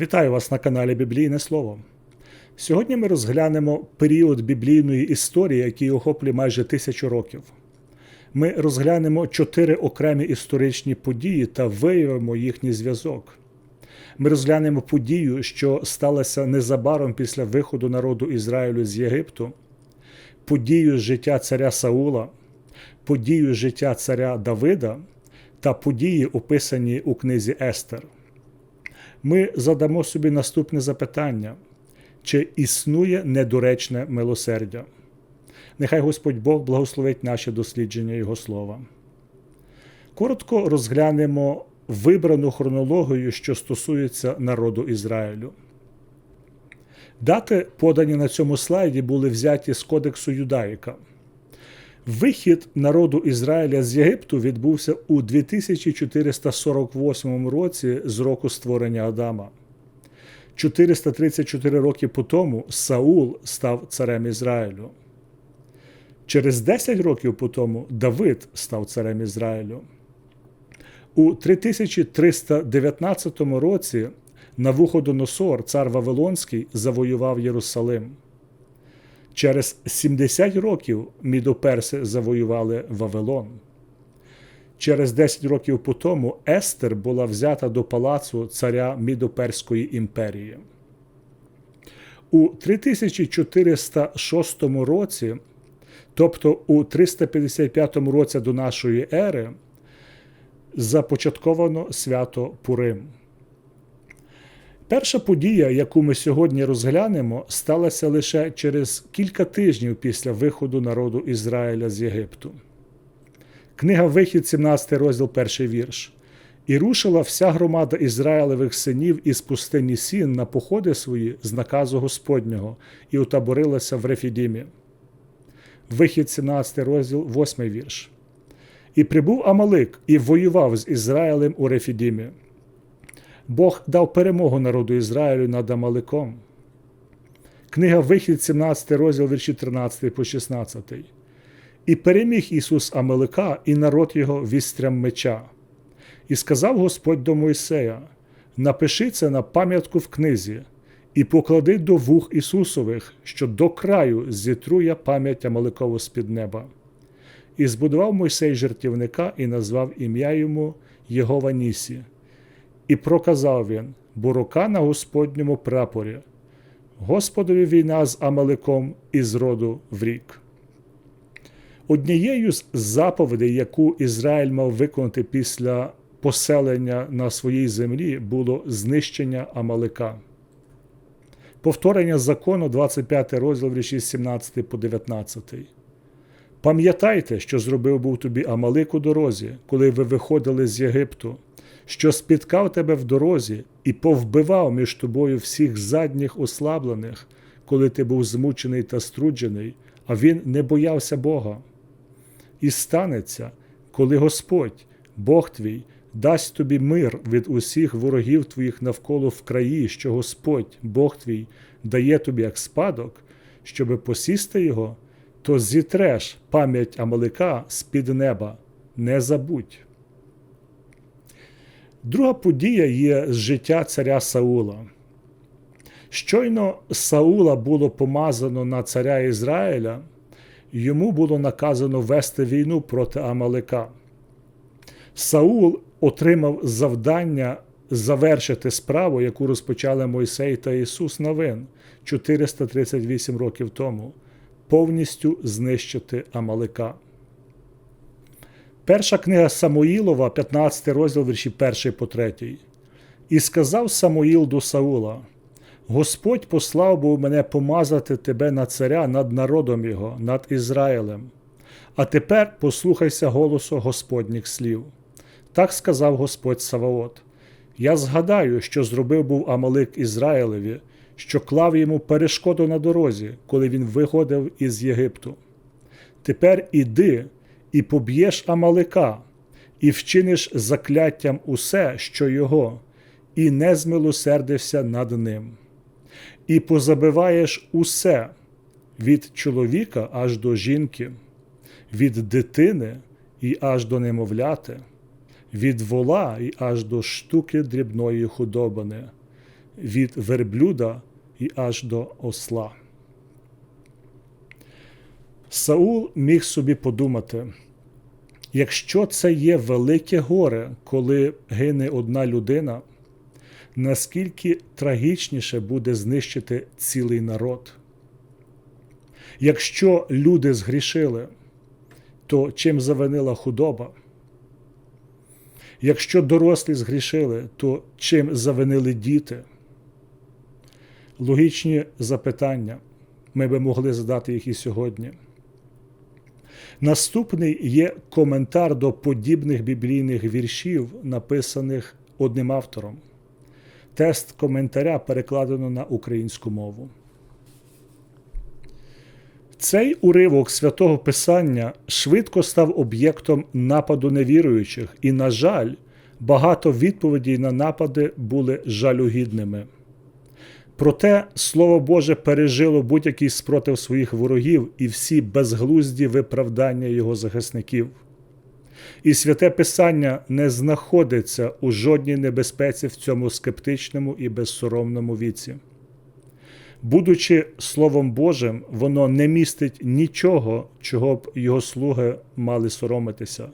Вітаю вас на каналі Біблійне Слово. Сьогодні ми розглянемо період біблійної історії, який охоплює майже тисячу років. Ми розглянемо чотири окремі історичні події та виявимо їхній зв'язок. Ми розглянемо подію, що сталася незабаром після виходу народу Ізраїлю з Єгипту, подію життя царя Саула, подію життя царя Давида та події, описані у книзі Естер ми задамо собі наступне запитання: чи існує недоречне милосердя? Нехай Господь Бог благословить наші дослідження Його слова. Коротко розглянемо вибрану хронологію, що стосується народу Ізраїлю. Дати, подані на цьому слайді, були взяті з Кодексу Юдаїка. Вихід народу Ізраїля з Єгипту відбувся у 2448 році з року створення Адама. 434 роки по тому Саул став царем Ізраїлю. Через 10 років по тому Давид став царем Ізраїлю. У 3319 році Навуходоносор, цар Вавилонський, завоював Єрусалим. Через 70 років мідоперси завоювали Вавилон. Через 10 років по тому Естер була взята до палацу царя Мідоперської імперії. У 3406 році, тобто у 355 році до нашої ери, започатковано свято Пурим. Перша подія, яку ми сьогодні розглянемо, сталася лише через кілька тижнів після виходу народу Ізраїля з Єгипту. Книга Вихід, 17 розділ, перший вірш. І рушила вся громада Ізраїлевих синів із пустині Сін на походи свої з наказу Господнього і утаборилася в Рефідімі. Вихід, 17 розділ, 8 вірш. І прибув Амалик і воював з Ізраїлем у Рефідімі. Бог дав перемогу народу Ізраїлю над Амаликом. Книга Вихід, 17 розділ вірші 13 по 16. І переміг Ісус Амалика і народ його вістрям меча. І сказав Господь до Мойсея: Напиши це на пам'ятку в книзі, і поклади до вух Ісусових, що до краю зітру я пам'ять Амаликову з під неба. І збудував Мойсей жертівника і назвав ім'я йому Єгова Нісі. І проказав він, бо рука на Господньому прапорі, Господові війна з Амаликом із роду в рік. Однією з заповідей, яку Ізраїль мав виконати після поселення на своїй землі, було знищення Амалика. Повторення закону, 25 розділ вірші 17 по 19. Пам'ятайте, що зробив був тобі Амалик у дорозі, коли ви виходили з Єгипту що спіткав тебе в дорозі і повбивав між тобою всіх задніх ослаблених, коли ти був змучений та струджений, а він не боявся Бога. І станеться, коли Господь, Бог твій, дасть тобі мир від усіх ворогів твоїх навколо в краї, що Господь, Бог твій, дає тобі як спадок, щоби посісти його, то зітреш пам'ять Амалика з під неба, не забудь. Друга подія є з життя царя Саула. Щойно Саула було помазано на царя Ізраїля, йому було наказано вести війну проти Амалика. Саул отримав завдання завершити справу, яку розпочали Мойсей та Ісус Новин 438 років тому, повністю знищити Амалика. Перша книга Самуїлова, 15 розділ вірші 1 по 3. І сказав Самуїл до Саула: Господь послав був мене помазати тебе на царя над народом його, над Ізраїлем. А тепер послухайся голосу Господніх слів. Так сказав Господь Саваот: Я згадаю, що зробив був Амалик Ізраїлеві, що клав йому перешкоду на дорозі, коли він виходив із Єгипту. Тепер іди і поб'єш Амалика, і вчиниш закляттям усе, що його, і не змилосердився над ним, і позабиваєш усе від чоловіка аж до жінки, від дитини і аж до немовляти, від вола і аж до штуки дрібної худобини, від верблюда і аж до осла. Саул міг собі подумати, якщо це є велике горе, коли гине одна людина, наскільки трагічніше буде знищити цілий народ. Якщо люди згрішили, то чим завинила худоба? Якщо дорослі згрішили, то чим завинили діти? Логічні запитання ми би могли задати їх і сьогодні. Наступний є коментар до подібних біблійних віршів, написаних одним автором. Тест коментаря перекладено на українську мову. Цей уривок святого Писання швидко став об'єктом нападу невіруючих, і, на жаль, багато відповідей на напади були жалюгідними. Проте Слово Боже пережило будь-який спротив своїх ворогів і всі безглузді виправдання його захисників. І святе Писання не знаходиться у жодній небезпеці в цьому скептичному і безсоромному віці. Будучи Словом Божим, воно не містить нічого, чого б його слуги мали соромитися,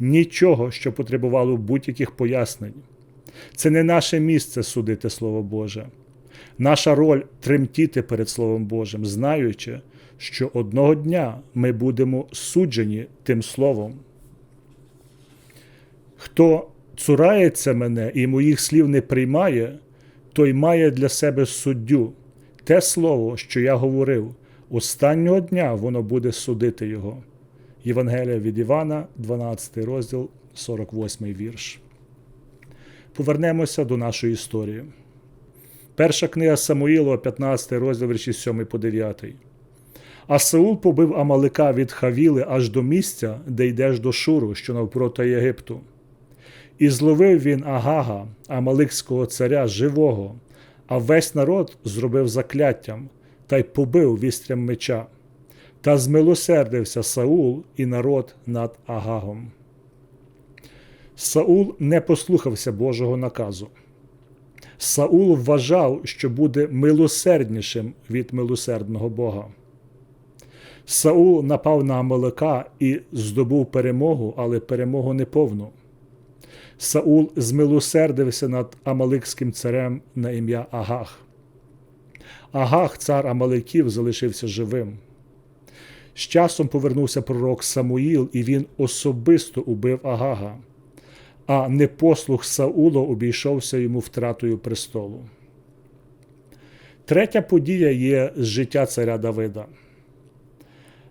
нічого, що потребувало будь-яких пояснень. Це не наше місце судити Слово Боже. Наша роль тремтіти перед Словом Божим, знаючи, що одного дня ми будемо суджені тим Словом. Хто цурається мене і моїх слів не приймає, той має для себе суддю. Те слово, що я говорив, останнього дня воно буде судити його. Євангелія від Івана, 12 розділ, 48 вірш. Повернемося до нашої історії. Перша книга Самуїлова, 15 розділ вірші 7 по 9. А Саул побив Амалика від Хавіли аж до місця, де йдеш до Шуру, що навпроти Єгипту. І зловив він Агага, Амаликського царя живого, а весь народ зробив закляттям та й побив вістрям меча. Та змилосердився Саул і народ над Агагом. Саул не послухався Божого наказу. Саул вважав, що буде милосерднішим від милосердного Бога. Саул напав на Амалика і здобув перемогу, але перемогу неповну. Саул змилосердився над Амаликським царем на ім'я Агах. Агах, цар Амаликів, залишився живим. З часом повернувся пророк Самуїл, і він особисто убив Агага, а непослух Саула обійшовся йому втратою престолу. Третя подія є з життя царя Давида.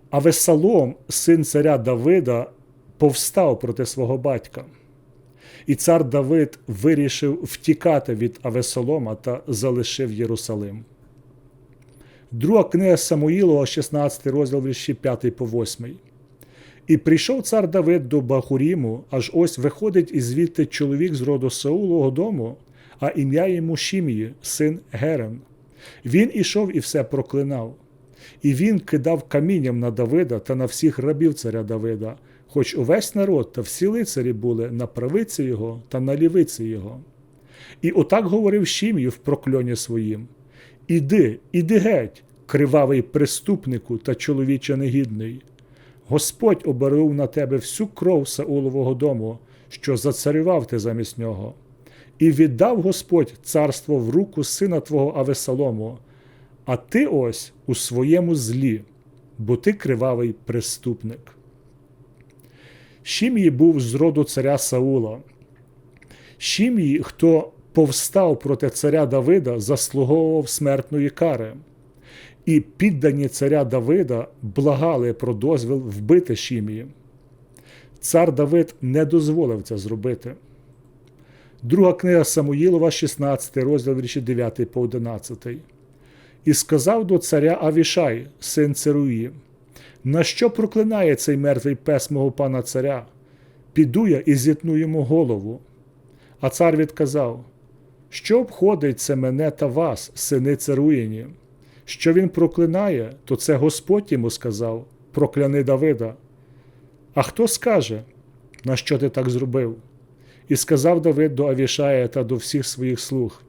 Авесалом, син царя Давида, повстав проти свого батька. І цар Давид вирішив втікати від Авесолома та залишив Єрусалим. Друга книга Самуїлова, 16 розділ вірші 5 по 8. І прийшов цар Давид до Бахуріму, аж ось виходить із звідти чоловік з роду Саулового дому, а ім'я йому Шім'ї, син Герен. Він ішов і все проклинав. І він кидав камінням на Давида та на всіх рабів царя Давида, хоч увесь народ та всі лицарі були на правиці його та на лівиці його. І отак говорив Шім'ю в прокльоні своїм: Іди, іди геть, кривавий преступнику та чоловіче негідний. Господь оберив на тебе всю кров Саулового дому, що зацарював ти замість нього, і віддав Господь царство в руку сина твого Авесалому, а ти ось у своєму злі, бо ти кривавий преступник. Шім'ї був з роду царя Саула. Шім'ї, хто повстав проти царя Давида, заслуговував смертної кари, і піддані царя Давида благали про дозвіл вбити Шім'ї. Цар Давид не дозволив це зробити. Друга книга Самуїлова, 16 розділ вірші 9 по 11. І сказав до царя Авішай, син Церуї, на що проклинає цей мертвий пес мого пана царя? Піду я і зітну йому голову. А цар відказав: Що обходить це мене та вас, сини царуїні? Що він проклинає, то це Господь йому сказав прокляни Давида. А хто скаже, на що ти так зробив? І сказав Давид до Авішая та до всіх своїх слуг: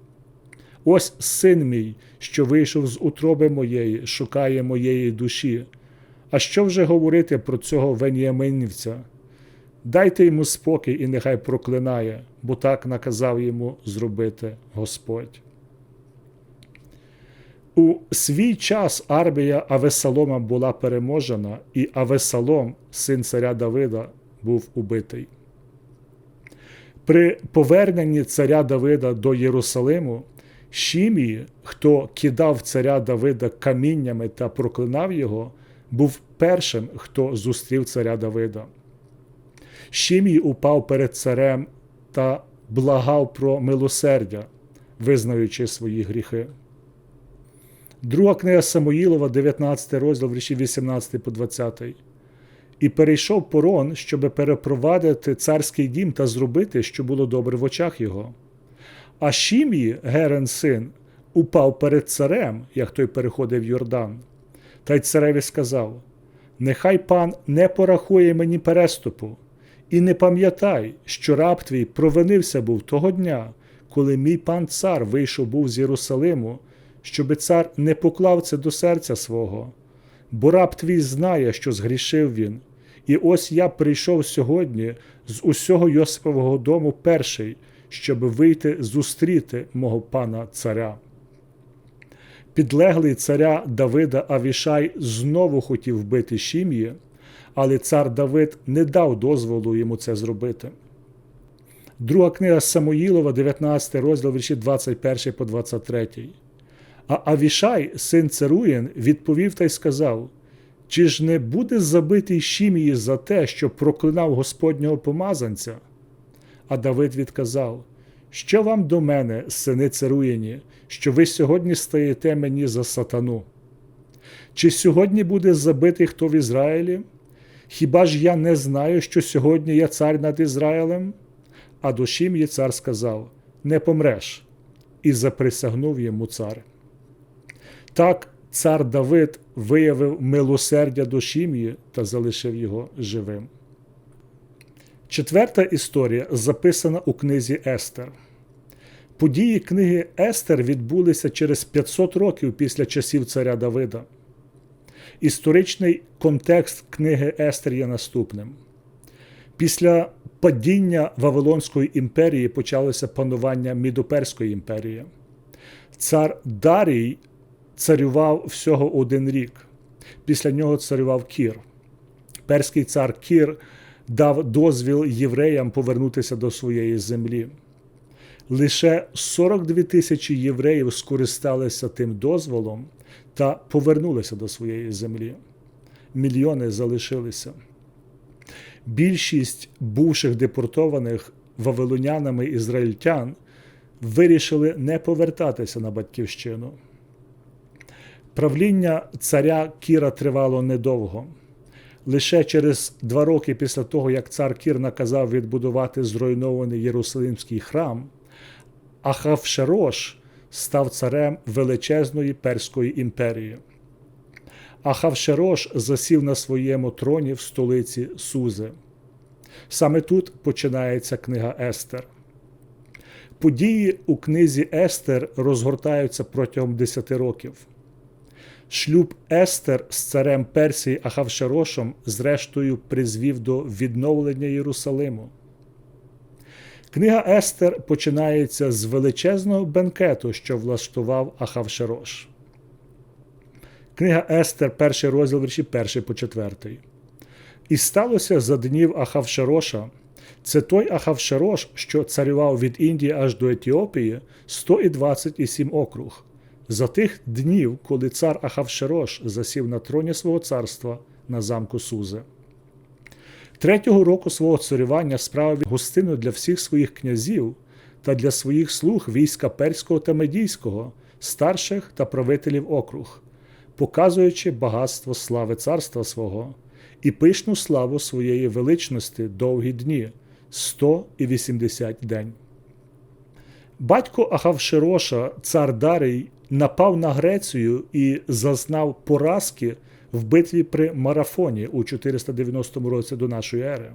Ось син мій, що вийшов з утроби моєї, шукає моєї душі. А що вже говорити про цього веніаминівця? Дайте йому спокій і нехай проклинає, бо так наказав йому зробити Господь. У свій час армія Авесалома була переможена, і Авесалом, син царя Давида, був убитий. При поверненні царя Давида до Єрусалиму Шімії, хто кидав царя Давида каміннями та проклинав його, був першим, хто зустрів царя Давида. Шімій упав перед царем та благав про милосердя, визнаючи свої гріхи. Друга книга Самоїлова, 19 розділ, вірші 18 по 20. І перейшов порон, щоби перепровадити царський дім та зробити, що було добре в очах його. А Шім'ї, Герен син, упав перед царем, як той переходив Йордан. Та й цареві сказав: Нехай пан не порахує мені переступу, і не пам'ятай, що раб твій провинився був того дня, коли мій пан цар вийшов був з Єрусалиму, щоби цар не поклав це до серця свого. Бо раб твій знає, що згрішив він. І ось я прийшов сьогодні з усього Йосипового дому перший, щоб вийти зустріти мого пана царя. Підлеглий царя Давида Авішай знову хотів вбити Шім'ї, але цар Давид не дав дозволу йому це зробити. Друга книга Самоїлова, 19 розділ вірші 21 по 23. А Авішай, син Церуєн, відповів та й сказав: Чи ж не буде забитий Шімії за те, що проклинав Господнього помазанця? А Давид відказав: Що вам до мене, сини Церуєні, що ви сьогодні стаєте мені за сатану? Чи сьогодні буде забитий хто в Ізраїлі? Хіба ж я не знаю, що сьогодні я цар над Ізраїлем? А до Шім'ї цар сказав: Не помреш, і заприсягнув йому цар. Так цар Давид виявив милосердя до Шім'ї та залишив його живим. Четверта історія записана у книзі Естер. Події книги Естер відбулися через 500 років після часів царя Давида. Історичний контекст книги Естер є наступним. Після падіння Вавилонської імперії почалося панування Мідоперської імперії. Цар Дарій царював всього один рік. Після нього царював Кір. Перський цар Кір дав дозвіл євреям повернутися до своєї землі. Лише 42 тисячі євреїв скористалися тим дозволом та повернулися до своєї землі. Мільйони залишилися. Більшість бувших депортованих вавилонянами ізраїльтян вирішили не повертатися на батьківщину. Правління царя Кіра тривало недовго. Лише через два роки після того, як цар Кір наказав відбудувати зруйнований Єрусалимський храм, Ахавшерош став царем величезної Перської імперії. Ахавшерош засів на своєму троні в столиці Сузи. Саме тут починається книга Естер. Події у книзі Естер розгортаються протягом 10 років. Шлюб Естер з царем Персії Ахавшерошем, зрештою, призвів до відновлення Єрусалиму. Книга Естер починається з величезного бенкету, що влаштував Ахавшерош. Книга Естер, перший розділ вірші, перший по четвертий. І сталося за днів Ахавшероша. Це той Ахавшерош, що царював від Індії аж до Етіопії 127 округ. За тих днів, коли цар Ахавшерош засів на троні свого царства на замку Сузе. Третього року свого царювання справив гостину для всіх своїх князів та для своїх слуг війська перського та медійського, старших та правителів округ, показуючи багатство слави царства свого і пишну славу своєї величності довгі дні 180 день. Батько Ахавшероша, цар Дарій, напав на Грецію і зазнав поразки в битві при марафоні у 490 році до нашої ери.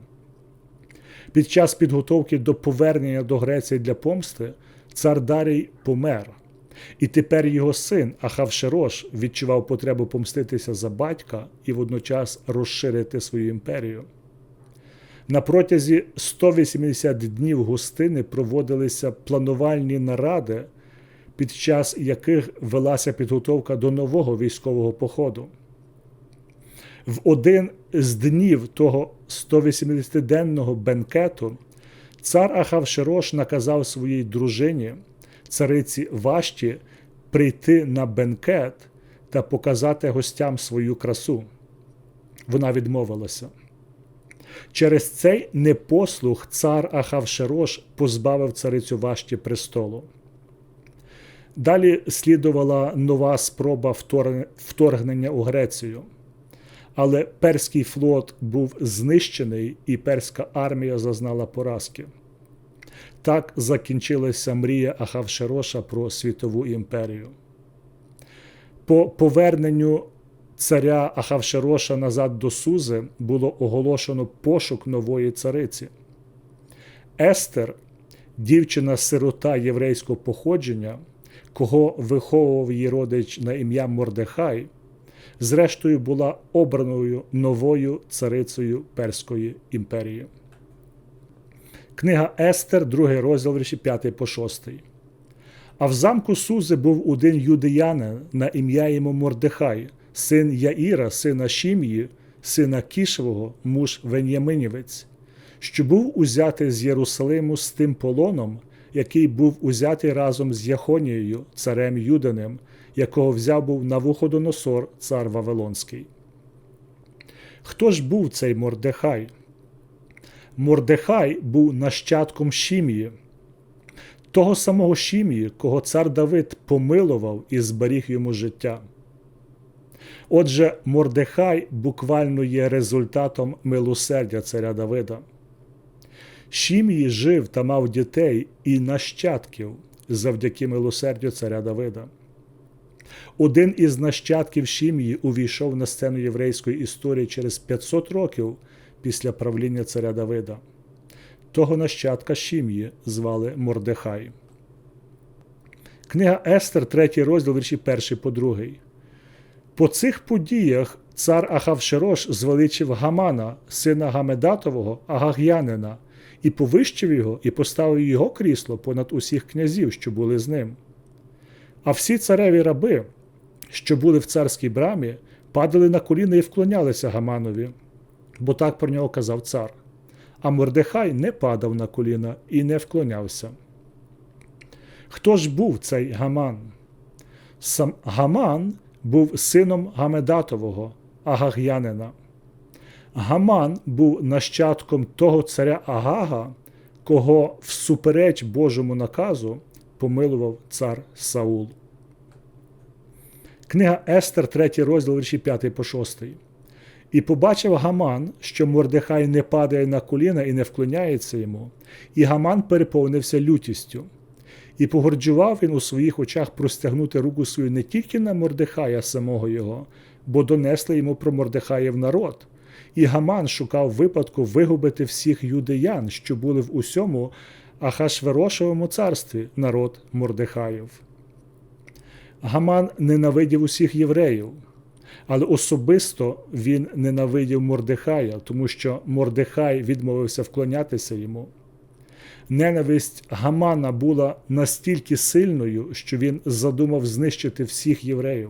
Під час підготовки до повернення до Греції для помсти цар Дарій помер, І тепер його син Ахавшерош відчував потребу помститися за батька і водночас розширити свою імперію. На протязі 180 днів гостини проводилися планувальні наради, під час яких велася підготовка до нового військового походу. В один з днів того 180-денного бенкету цар Ахавшерош наказав своїй дружині, цариці Вашті, прийти на бенкет та показати гостям свою красу. Вона відмовилася. Через цей непослух цар Ахавшерош позбавив царицю Вашті престолу. Далі слідувала нова спроба вторгнення у Грецію. Але перський флот був знищений, і перська армія зазнала поразки. Так закінчилася мрія Ахавшероша про світову імперію. По поверненню царя Ахавшероша назад до Сузи було оголошено пошук нової цариці. Естер, дівчина-сирота єврейського походження, кого виховував її родич на ім'я Мордехай, зрештою була обраною новою царицею Перської імперії. Книга Естер, другий розділ вірші 5 по 6. А в замку Сузи був один юдеянин на ім'я йому Мордехай, син Яїра, сина Шім'ї, сина Кішевого, муж Вен'яминівець, що був узятий з Єрусалиму з тим полоном, який був узятий разом з Яхонією, царем Юданим, якого взяв був Навуходоносор, цар Вавилонський. Хто ж був цей Мордехай? Мордехай був нащадком Шім'ї, того самого Шім'ї, кого цар Давид помилував і зберіг йому життя. Отже, Мордехай буквально є результатом милосердя царя Давида. Шім'ї жив та мав дітей і нащадків завдяки милосердю царя Давида. Один із нащадків Шім'ї увійшов на сцену єврейської історії через 500 років після правління царя Давида. Того нащадка Шім'ї звали Мордехай. Книга Естер, 3 розділ вірші 1 по 2. По цих подіях цар Ахавшерош звеличив Гамана, сина Гамедатового, Агаг'янина, і повищив його, і поставив його крісло понад усіх князів, що були з ним. А всі цареві раби, що були в царській брамі, падали на коліна і вклонялися Гаманові, бо так про нього казав цар. А Мордехай не падав на коліна і не вклонявся. Хто ж був цей Гаман? Сам Гаман був сином Гамедатового, Агаг'янина. Гаман був нащадком того царя Агага, кого всупереч Божому наказу помилував цар Саул. Книга Естер, 3 розділ вірші 5 по 6. І побачив Гаман, що Мордехай не падає на коліна і не вклоняється йому, і Гаман переповнився лютістю. І погорджував він у своїх очах простягнути руку свою не тільки на Мордехая самого його, бо донесли йому про Мордехаєв народ. І Гаман шукав випадку вигубити всіх юдеян, що були в усьому Ахашверошевому царстві, народ Мордехаїв. Гаман ненавидів усіх євреїв, але особисто він ненавидів Мордехая, тому що Мордехай відмовився вклонятися йому. Ненависть Гамана була настільки сильною, що він задумав знищити всіх євреїв.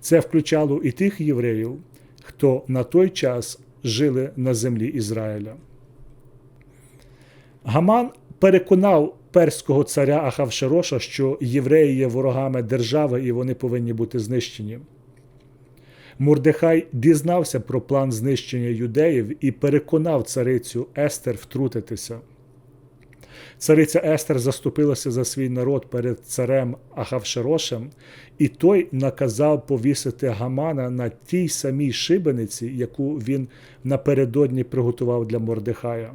Це включало і тих євреїв, хто на той час жили на землі Ізраїля. Гаман переконав перського царя Ахавшероша, що євреї є ворогами держави і вони повинні бути знищені. Мурдехай дізнався про план знищення юдеїв і переконав царицю Естер втрутитися. Цариця Естер заступилася за свій народ перед царем Ахавшерошем, і той наказав повісити Гамана на тій самій шибениці, яку він напередодні приготував для Мордехая.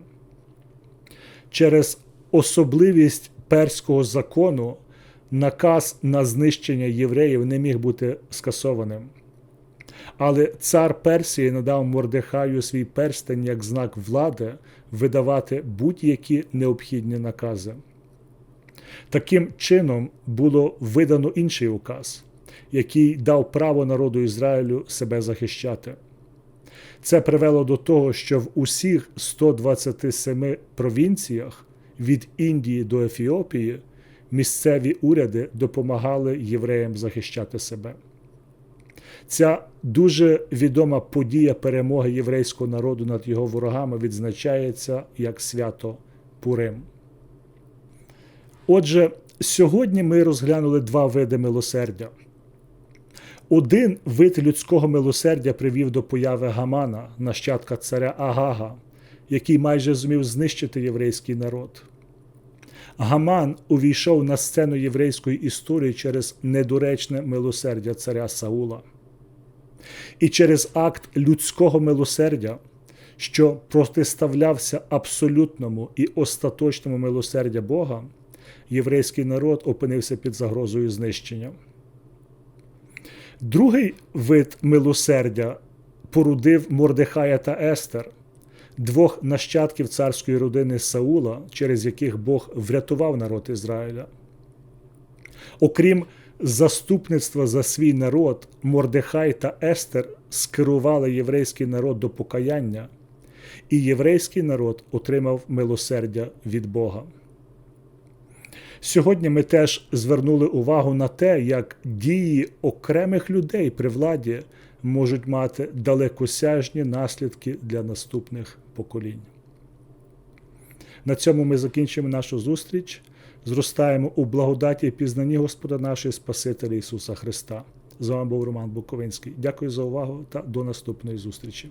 Через особливість перського закону наказ на знищення євреїв не міг бути скасованим. Але цар Персії надав Мордехаю свій перстень як знак влади видавати будь-які необхідні накази. Таким чином було видано інший указ, який дав право народу Ізраїлю себе захищати. Це привело до того, що в усіх 127 провінціях від Індії до Ефіопії місцеві уряди допомагали євреям захищати себе. Ця дуже відома подія перемоги єврейського народу над його ворогами відзначається як свято Пурим. Отже, сьогодні ми розглянули два види милосердя. Один вид людського милосердя привів до появи Гамана, нащадка царя Агага, який майже зумів знищити єврейський народ. Гаман увійшов на сцену єврейської історії через недоречне милосердя царя Саула. І через акт людського милосердя, що протиставлявся абсолютному і остаточному милосердя Бога, єврейський народ опинився під загрозою знищення. Другий вид милосердя порудив Мордехая та Естер, двох нащадків царської родини Саула, через яких Бог врятував народ Ізраїля. Окрім заступництва за свій народ, Мордехай та Естер скерували єврейський народ до покаяння, і єврейський народ отримав милосердя від Бога. Сьогодні ми теж звернули увагу на те, як дії окремих людей при владі можуть мати далекосяжні наслідки для наступних поколінь. На цьому ми закінчимо нашу зустріч. Зростаємо у благодаті і пізнанні Господа нашого Спасителя Ісуса Христа. З вами був Роман Буковинський. Дякую за увагу та до наступної зустрічі.